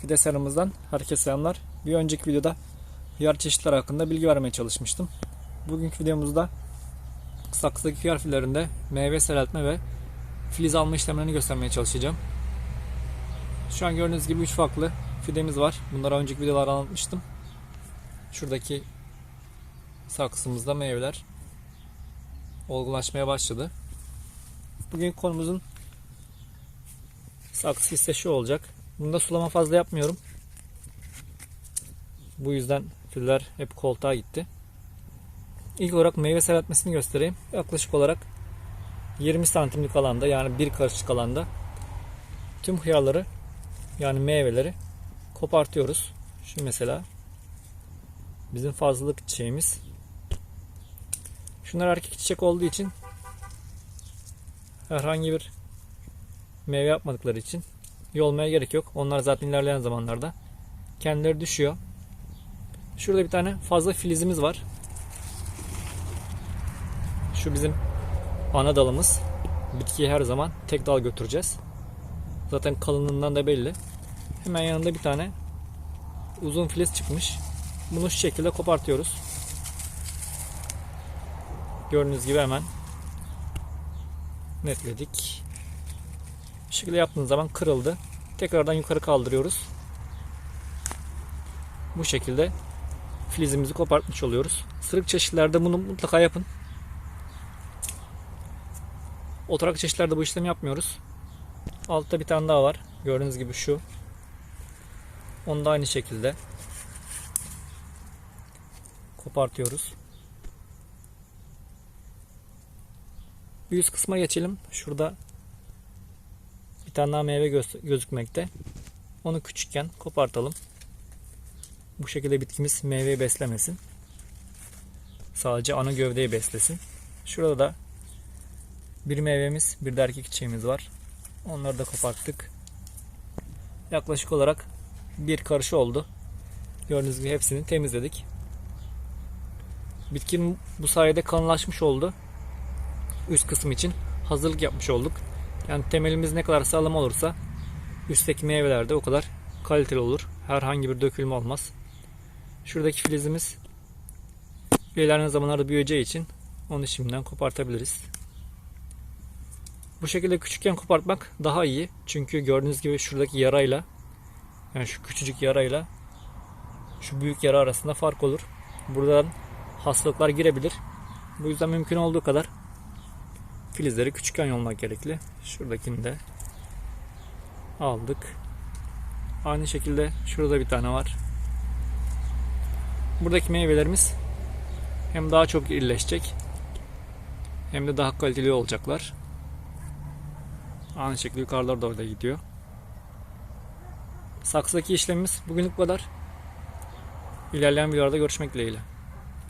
Fide serimizden herkese selamlar. Bir önceki videoda hıyar çeşitleri hakkında bilgi vermeye çalışmıştım. Bugünkü videomuzda saksıdaki hıyar fillerinde meyve sereltme ve filiz alma işlemlerini göstermeye çalışacağım. Şu an gördüğünüz gibi 3 farklı fidemiz var. Bunları önceki videolarda anlatmıştım. Şuradaki saksımızda meyveler olgunlaşmaya başladı. Bugün konumuzun saksı ise şu olacak. Bunda sulama fazla yapmıyorum. Bu yüzden filler hep koltuğa gitti. İlk olarak meyve serpmesini göstereyim. Yaklaşık olarak 20 santimlik alanda yani bir karışık alanda tüm hıyarları yani meyveleri kopartıyoruz. Şu mesela bizim fazlalık çiçeğimiz. Şunlar erkek çiçek olduğu için herhangi bir meyve yapmadıkları için yolmaya gerek yok. Onlar zaten ilerleyen zamanlarda kendileri düşüyor. Şurada bir tane fazla filizimiz var. Şu bizim ana dalımız. Bitkiyi her zaman tek dal götüreceğiz. Zaten kalınlığından da belli. Hemen yanında bir tane uzun filiz çıkmış. Bunu şu şekilde kopartıyoruz. Gördüğünüz gibi hemen netledik. Bu şekilde yaptığınız zaman kırıldı. Tekrardan yukarı kaldırıyoruz. Bu şekilde filizimizi kopartmış oluyoruz. Sırık çeşitlerde bunu mutlaka yapın. Oturak çeşitlerde bu işlemi yapmıyoruz. Altta bir tane daha var. Gördüğünüz gibi şu. Onu da aynı şekilde kopartıyoruz. Bir üst kısma geçelim. Şurada bir tane daha meyve göz- gözükmekte. Onu küçükken kopartalım. Bu şekilde bitkimiz meyveyi beslemesin. Sadece ana gövdeyi beslesin. Şurada da bir meyvemiz, bir de erkek çiçeğimiz var. Onları da koparttık. Yaklaşık olarak bir karış oldu. Gördüğünüz gibi hepsini temizledik. Bitkin bu sayede kalınlaşmış oldu. Üst kısım için hazırlık yapmış olduk. Yani temelimiz ne kadar sağlam olursa üstteki meyveler de o kadar kaliteli olur. Herhangi bir dökülme olmaz. Şuradaki filizimiz ilerleyen zamanlarda büyüyeceği için onu şimdiden kopartabiliriz. Bu şekilde küçükken kopartmak daha iyi. Çünkü gördüğünüz gibi şuradaki yarayla yani şu küçücük yarayla şu büyük yara arasında fark olur. Buradan hastalıklar girebilir. Bu yüzden mümkün olduğu kadar filizleri küçükken yolmak gerekli. Şuradakini de aldık. Aynı şekilde şurada bir tane var. Buradaki meyvelerimiz hem daha çok irileşecek hem de daha kaliteli olacaklar. Aynı şekilde yukarılara doğru da gidiyor. Saksıdaki işlemimiz bugünlük bu kadar. İlerleyen videolarda görüşmek dileğiyle.